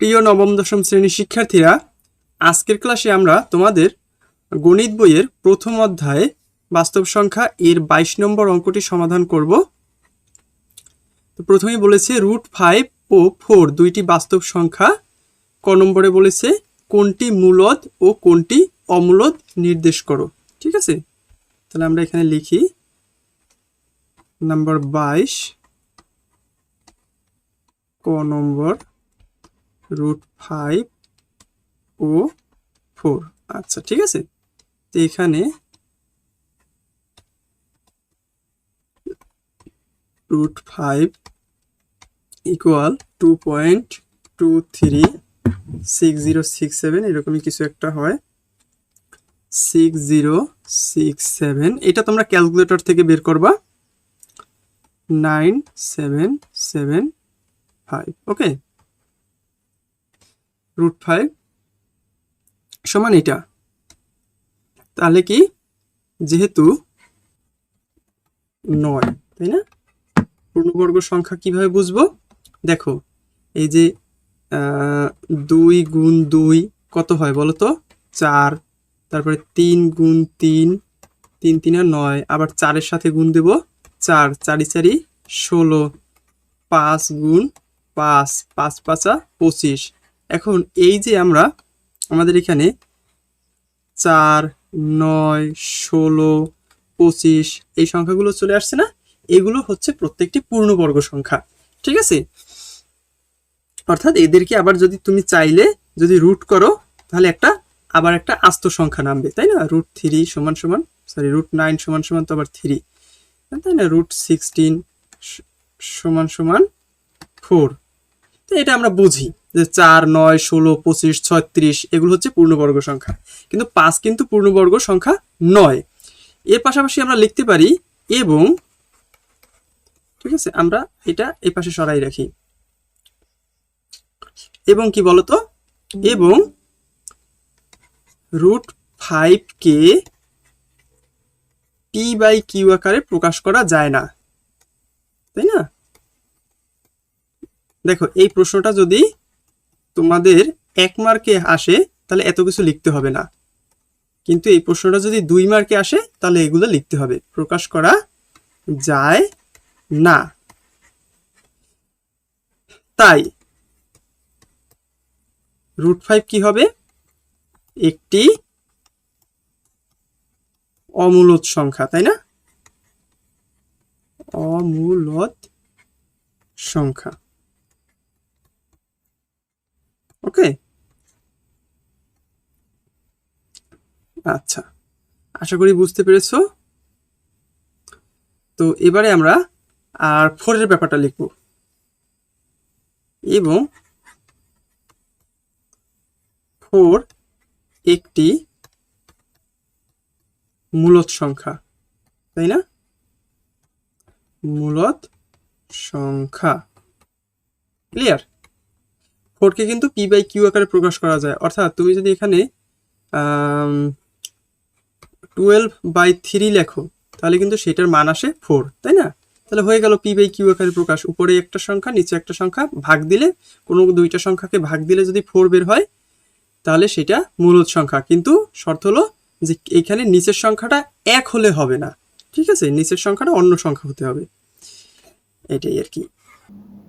প্রিয় নবম, দশম শ্রেণির শিক্ষার্থীরা, আজকের ক্লাসে আমরা তোমাদের গণিত বইয়ের প্রথম অধ্যায়ে বাস্তব সংখ্যা এর বাইশ নম্বর অঙ্কটি সমাধান করব। তো প্রথমেই বলেছে রুট ফাইভ ও ফোর, দুইটি বাস্তব সংখ্যা। ক নম্বরে বলেছে কোনটি মূলদ ও কোনটি অমূলদ নির্দেশ করো। ঠিক আছে? তাহলে আমরা এখানে লিখি নাম্বার বাইশ, ক নম্বর রুট ফাইভ ও ফোর আচ্ছা ঠিক আছে? তো এখানে root five equal two point two three six zero six seven এরকমই কিছু একটা হয়। সিক্স জিরো সিক্স সেভেন এটা তোমরা ক্যালকুলেটর থেকে বের করবা। Nine seven seven five okay root five সমান এটা। তাহলে কি? যেহেতু নয়, তাই না? পূর্ণবর্গ সংখ্যা কীভাবে বুঝব? দেখো, এই যে দুই গুণ দুই কত হয় বলো তো? চার, তারপরে তিন গুণ তিন তিন তিন আর নয়, আবার চারের সাথে গুণ দেব, চার, চারি চারি ষোলো, পাঁচ গুণ পাঁচ পাঁচ পাঁচা পঁচিশ। এখন এই যে আমরা আমাদের এখানে চার, নয়, ষোলো, পঁচিশ, এই সংখ্যাগুলো চলে আসছে না? এগুলো হচ্ছে প্রত্যেকটি পূর্ণবর্গ সংখ্যা, ঠিক আছে? অর্থাৎ এদেরকে আবার যদি তুমি চাইলে যদি রুট করো, তাহলে একটা আবার একটা আস্ত সংখ্যা নামবে, তাই না? রুট থ্রি সমান সমান সরি রুট নাইন সমান সমান তো আবার থ্রি তাই না? রুট সিক্সটিন সমান সমান ফোর তো এটা আমরা বুঝি। যে চার, নয়, ষোলো, পঁচিশ, ছত্রিশ, এগুলো হচ্ছে পূর্ণবর্গ সংখ্যা। কিন্তু পাঁচ কিন্তু পূর্ণবর্গ সংখ্যা নয়। এর পাশাপাশি আমরা লিখতে পারি এবং, ঠিক আছে, আমরা এটা এই পাশে সরাই রাখি। এবং কি বলতো? এবং রুট ফাইভ কে পি বাই কিউ আকারে প্রকাশ করা যায় না। তাই না? দেখো, এই প্রশ্নটা যদি তোমাদের এক মার্কে আসে, তাহলে এত কিছু লিখতে হবে না। কিন্তু এই প্রশ্নটা যদি দুই মার্কে আসে, তাহলে এগুলো লিখতে হবে। প্রকাশ করা যায় না। তাই রুট ফাইভ কি হবে? একটি অমূলত সংখ্যা, তাই না? অমূলদ সংখ্যা। ওকে? আচ্ছা আশা করি বুঝতে পেরেছ। তো এবারে আমরা আর ফোরের ব্যাপারটা লিখব। এবং ফোর একটি মূলত সংখ্যা, তাই না? মূলত সংখ্যা ক্লিয়ার ফোরকে কিন্তু পি বাই কিউ আকারে প্রকাশ করা যায়। অর্থাৎ তুমি যদি এখানে টুয়েলভ বাই থ্রি লেখো, তাহলে কিন্তু সেটার মান আসে ফোর তাই না? তাহলে হয়ে গেল পি বাই কিউ আকারে প্রকাশ। উপরে একটা সংখ্যা, নিচে একটা সংখ্যা, ভাগ দিলে, কোনো দুইটা সংখ্যাকে ভাগ দিলে যদি ফোর বের হয়, তাহলে সেটা মূলদ সংখ্যা। কিন্তু শর্ত হলো যে এখানে নিচের সংখ্যাটা এক হলে হবে না। ঠিক আছে? নিচের সংখ্যাটা অন্য সংখ্যা হতে হবে। এটাই আর কি।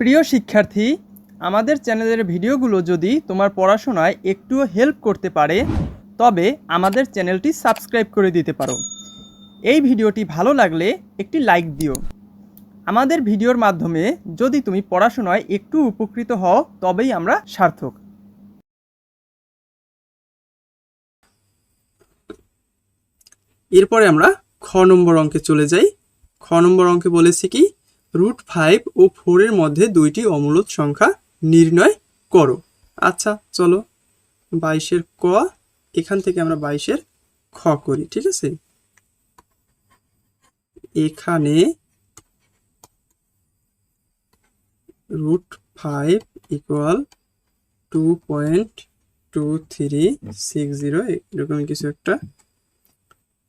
প্রিয় শিক্ষার্থী আমাদের চ্যানেলের ভিডিওগুলো যদি তোমার পড়াশোনায় একটুও হেল্প করতে পারে, তবে আমাদের চ্যানেলটি সাবস্ক্রাইব করে দিতে পারো। এই ভিডিওটি ভালো লাগলে একটি লাইক দিও। আমাদের ভিডিওর মাধ্যমে যদি তুমি পড়াশোনায় একটু উপকৃত হও, তবেই আমরা সার্থক। এরপরে আমরা খ নম্বর অঙ্কে চলে যাই। খ নম্বর অঙ্কে বলেছি কি রুট ফাইভ ও ফোরের মধ্যে দুইটি অমূলত সংখ্যা নির্ণয় করো। আচ্ছা চলো। বাইশের ক, এখান থেকে আমরা বাইশের খ করি, ঠিক আছে? এখানে root five equal two point two three six zero, এরকম কিছু একটা।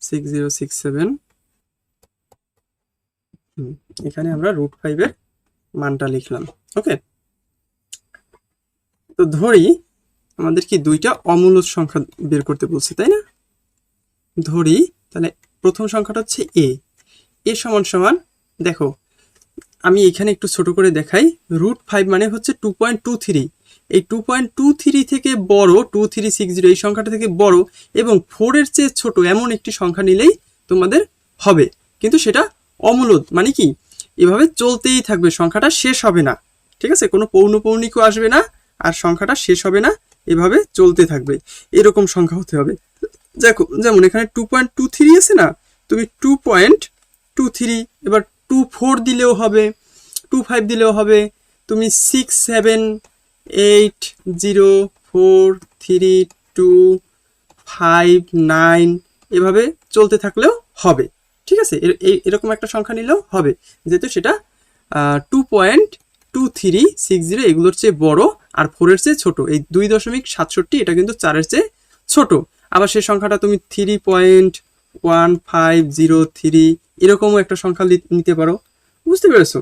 Six zero, six seven. এখানে আমরা রুট ফাইভের মানটা লিখলাম, ওকে? তো ধরি আমাদের কি দুইটা অমূলদ সংখ্যা বের করতে বলছে, তাই না? ধরি তাহলে প্রথম সংখ্যাটা হচ্ছে এ এ সমান সমান, দেখো, আমি এখানে একটু ছোট করে দেখাই। রুট ফাইভ মানে হচ্ছে টু পয়েন্ট টু থ্রি এই টু পয়েন্ট টু থ্রি থেকে বড় টু থ্রি সিক্স জিরো এই সংখ্যাটা থেকে বড় এবং ফোরের চেয়ে ছোট এমন একটি সংখ্যা নিলেই তোমাদের হবে। কিন্তু সেটা অমূলদ মানে কি? এভাবে চলতেই থাকবে, সংখ্যাটা শেষ হবে না। ঠিক আছে? কোনো পৌনপৌনিকও আসবে না। আর সংখ্যাটা শেষ হবে না, এভাবে চলতে থাকবে। এরকম সংখ্যা হতে হবে। দেখো, যেমন এখানে টু পয়েন্ট টু থ্রি আছে না, তুমি টু পয়েন্ট টু থ্রি এবার টু ফোর দিলেও হবে টু ফাইভ দিলেও হবে, তুমি six seven eight zero four three two five nine এভাবে চলতে থাকলেও হবে। ঠিক আছে? এরকম একটা সংখ্যা নিলেও হবে। যেহেতু সেটা two point two three six zero এগুলোর চেয়ে বড় আর ফোরের চেয়ে ছোট। এই দুই দশমিক সাতষট্টি এটা কিন্তু চারের চেয়ে ছোট। আবার সেই সংখ্যাটা তুমি three point one five zero three এরকমও একটা সংখ্যা নিতে পারো। বুঝতে পেরেছ?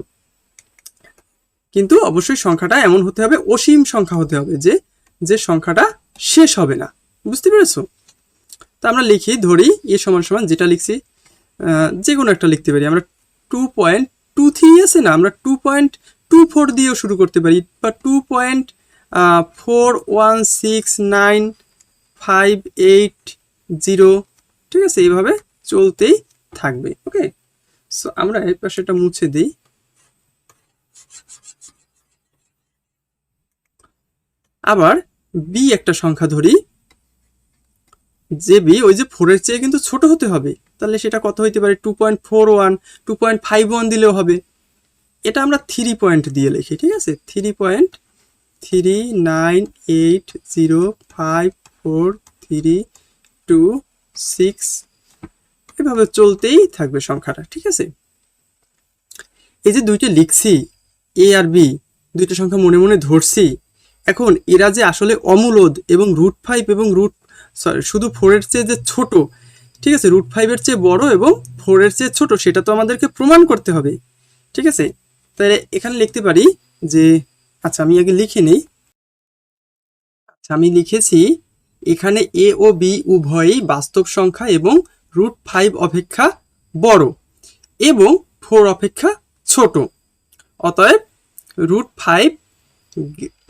কিন্তু অবশ্যই সংখ্যাটা এমন হতে হবে, অসীম সংখ্যা হতে হবে যে যে সংখ্যাটা শেষ হবে না। বুঝতে পেরেছ? তা আমরা লিখি, ধরি, এ সমান সমান যেটা লিখছি যে কোনো একটা লিখতে পারি। আমরা টু পয়েন্ট টু থ্রি আছে না, আমরা টু পয়েন্ট টু ফোর দিয়েও শুরু করতে পারি, বা two point four one six nine five eight zero ঠিক আছে, এইভাবে চলতেই থাকবে ওকে সো আমরা এই পাশে এটা মুছে দিই। আবার বি একটা সংখ্যা ধরি, যে বি ওই যে ফোরের চেয়ে কিন্তু ছোট হতে হবে, তাহলে সেটা কত হইতে পারে? Two point four one two point five one দিলেও হবে। এটা আমরা থ্রি পয়েন্ট দিয়ে লিখি, ঠিক আছে? Three point three nine eight zero five four three two six এভাবে চলতেই থাকবে সংখ্যাটা, ঠিক আছে? এই যে দুইটা লিখছি এ আর বি দুইটা সংখ্যা মনে মনে ধরছি, এখন এরা যে আসলে অমূলদ এবং রুট ফাইভ এবং রুট সরি শুধু ফোরের চেয়ে যে ছোট, ঠিক আছে? রুট ফাইভের চেয়ে বড় এবং ফোরের চেয়ে ছোট, সেটা তো আমাদেরকে প্রমাণ করতে হবে, ঠিক আছে? তাহলে এখানে লিখতে পারি যে আচ্ছা আমি আগে লিখে নিই। আচ্ছা আমি লিখেছি, এখানে এ ও বি উভয়ই বাস্তব সংখ্যা এবং রুট ফাইভ অপেক্ষা বড় এবং ফোর অপেক্ষা ছোট। অতএব root five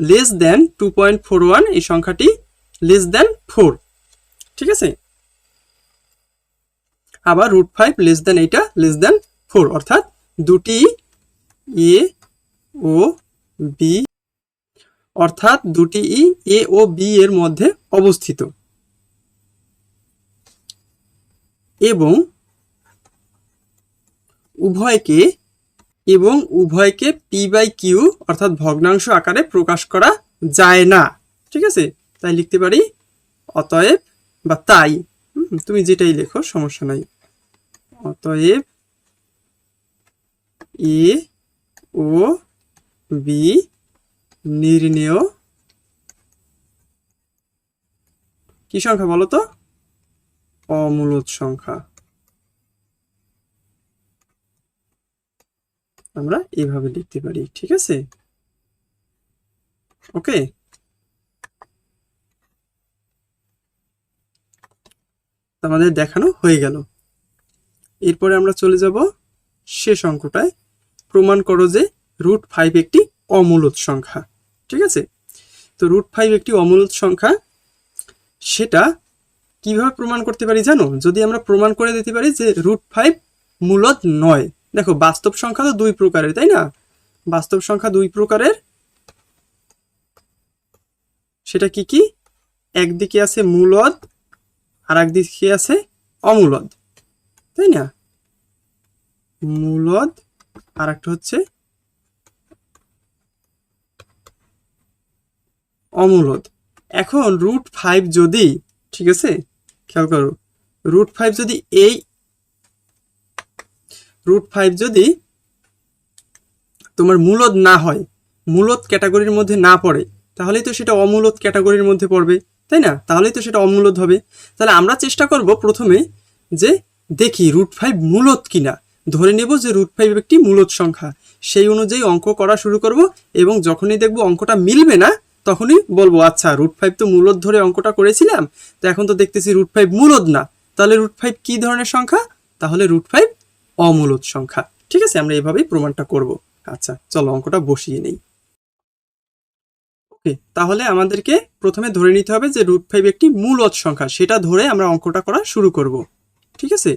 less than two point four one, এই সংখ্যাটি লেস দেন ফোর। ঠিক আছে? আবার রুট ফাইভ লেস দেন এইটা লেস দেন ফোর, অর্থাৎ দুটি এ, ও, বি, অর্থাৎ দুটি ই, এ ও বি এর মধ্যে অবস্থিত। এবং উভয়কে এবং উভয়কে পি বাই কিউ অর্থাৎ ভগ্নাংশ আকারে প্রকাশ করা যায় না। ঠিক আছে? তাই লিখতে পারি, অতএব বা তাই। তুমি যেটাই লেখো, সমস্যা নাই। অতএব এ ও, বি নির্ণেয় কি সংখ্যা বলো তো? অমূলদ সংখ্যা। আমরা এভাবে লিখতে পারি, ঠিক আছে? ওকে। আমাদের দেখানো হয়ে গেল। এরপরে আমরা চলে যাব শেষ অঙ্কটায়। প্রমাণ করো যে রুট ফাইভ একটি অমূলদ সংখ্যা, ঠিক আছে? তো রুট ফাইভ একটি অমূলদ সংখ্যা, সেটা কীভাবে প্রমাণ করতে পারি জানো? যদি আমরা প্রমাণ করে দিতে পারি যে রুট ফাইভ মূলত নয়। দেখো, বাস্তব সংখ্যা তো দুই প্রকারের, তাই না? বাস্তব সংখ্যা দুই প্রকারের। সেটা কি কি? একদিকে আছে মূলদ আর একদিকে আছে অমূলদ তাই না? মূলদ আর একটা হচ্ছে অমূলদ এখন রুট ফাইভ যদি, ঠিক আছে? খেয়াল করো রুট ফাইভ যদি এই রুট ফাইভ যদি তোমার মূলদ না হয় মূলদ ক্যাটাগরির মধ্যে না পড়ে, তাহলেই তো সেটা অমূলদ ক্যাটাগরির মধ্যে পড়বে, তাই না? তাহলেই তো সেটা অমূলদ হবে। তাহলে আমরা চেষ্টা করব প্রথমে যে দেখি রুট ফাইভ মূলদ কিনা। ধরে নেব যে রুট ফাইভ একটি মূলত সংখ্যা। সেই অনুযায়ী অঙ্ক করা শুরু করব এবং যখনই দেখব অঙ্কটা মিলবে না, তখনই বলব আচ্ছা রুট ফাইভ তো মূলত ধরে অঙ্কটা করেছিলাম, তো এখন তো দেখতেছি রুট ফাইভ মূলত না। তাহলে রুট ফাইভ কী ধরনের সংখ্যা? তাহলে রুট ফাইভ অমূলত সংখ্যা। ঠিক আছে, আমরা এভাবেই প্রমাণটা করব। আচ্ছা চলো অঙ্কটা বসিয়ে নেই। ওকে, তাহলে আমাদেরকে প্রথমে ধরে নিতে হবে যে রুট ফাইভ একটি মূলত সংখ্যা। সেটা ধরে আমরা অঙ্কটা করা শুরু করব। ঠিক আছে?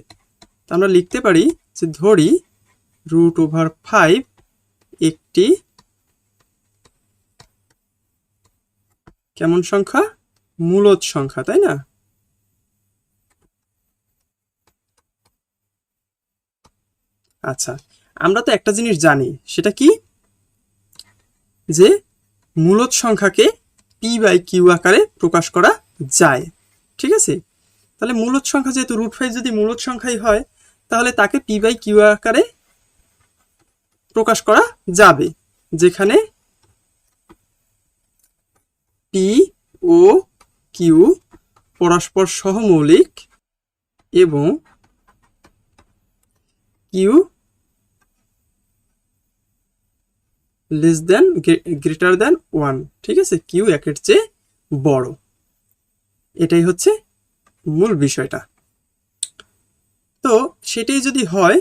আমরা লিখতে পারি ধরি রুট ওভার ফাইভ একটি কেমন সংখ্যা? মূলত সংখ্যা, তাই না? আচ্ছা আমরা তো একটা জিনিস জানি, সেটা কি? যে মূলত সংখ্যাকে পি বাই কিউ আকারে প্রকাশ করা যায়, ঠিক আছে? তাহলে মূলত সংখ্যা যেহেতু রুট ফাইভ যদি মূলত সংখ্যাই হয় তাহলে তাকে পি বাই কিউ আকারে প্রকাশ করা যাবে, যেখানে পি ও কিউ পরস্পর সহমৌলিক এবং Q less than greater than one ঠিক আছে? কিউ একের চেয়ে বড়। এটাই হচ্ছে মূল বিষয়টা। তো সেটাই যদি হয়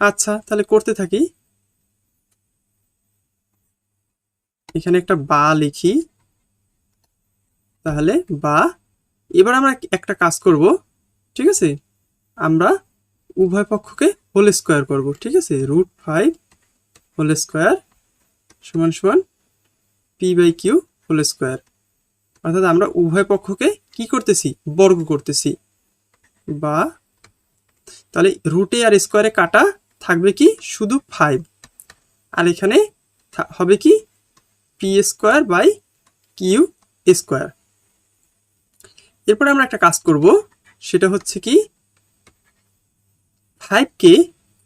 আচ্ছা তাহলে করতে থাকি। এখানে একটা বা লিখি। তাহলে বা, এবার আমরা একটা কাজ করব, ঠিক আছে? আমরা উভয় পক্ষকে হোল স্কোয়ার করব, ঠিক আছে? রুট ফাইভ হোল স্কোয়ার সমান সমান P by Q whole square. অর্থাৎ আমরা উভয় পক্ষকে কি করতেছি? বর্গ করতেছি। বা তাহলে রুটে আর স্কোয়ারে কাটা থাকবে কি? শুধু ফাইভ আর এখানে হবে কি? P square by Q square এরপরে আমরা একটা কাজ করব, সেটা হচ্ছে কি? ফাইভকে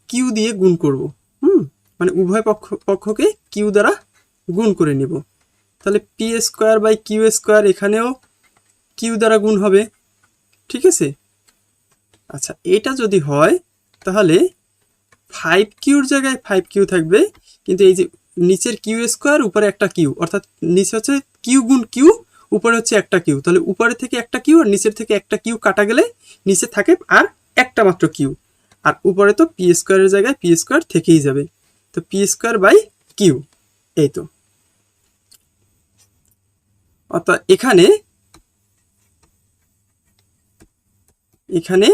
কিউ দিয়ে গুণ করব। হুম? মানে উভয় পক্ষ পক্ষকে কিউ দ্বারা গুণ করে নিব। তাহলে P square by Q square এখানেও কিউ দ্বারা গুণ হবে। ঠিক আছে? আচ্ছা এটা যদি হয়, তাহলে ফাইভ কিউর জায়গায় ফাইভ কিউ থাকবে, কিন্তু এই যে নিচের কিউ স্কোয়ার উপরে একটা কিউ অর্থাৎ নিচে হচ্ছে কিউ গুণ কিউ উপরে হচ্ছে একটা কিউ তাহলে উপরে থেকে একটা কিউ আর নিচের থেকে একটা কিউ কাটা গেলে নিচে থাকে আর একটা মাত্র কিউ আর উপরে তো পি স্কোয়ারের জায়গায় পি স্কোয়ার থেকেই যাবে, তো পি স্কোয়ার বাই কিউ এই তো। অর্থাৎ এখানে এখানে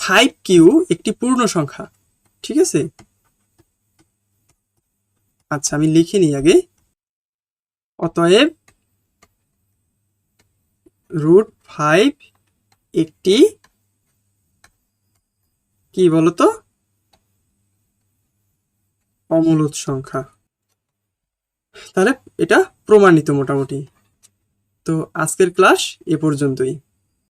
ফাইভ কিউ একটি পূর্ণ সংখ্যা, ঠিক আছে? আচ্ছা আমি লিখে নিই আগে। অতএব রুট ফাইভ একটি কি বলতো? অমূলদ সংখ্যা। তাহলে এটা প্রমাণিত মোটামুটি। তো আজকের ক্লাস এ পর্যন্তই।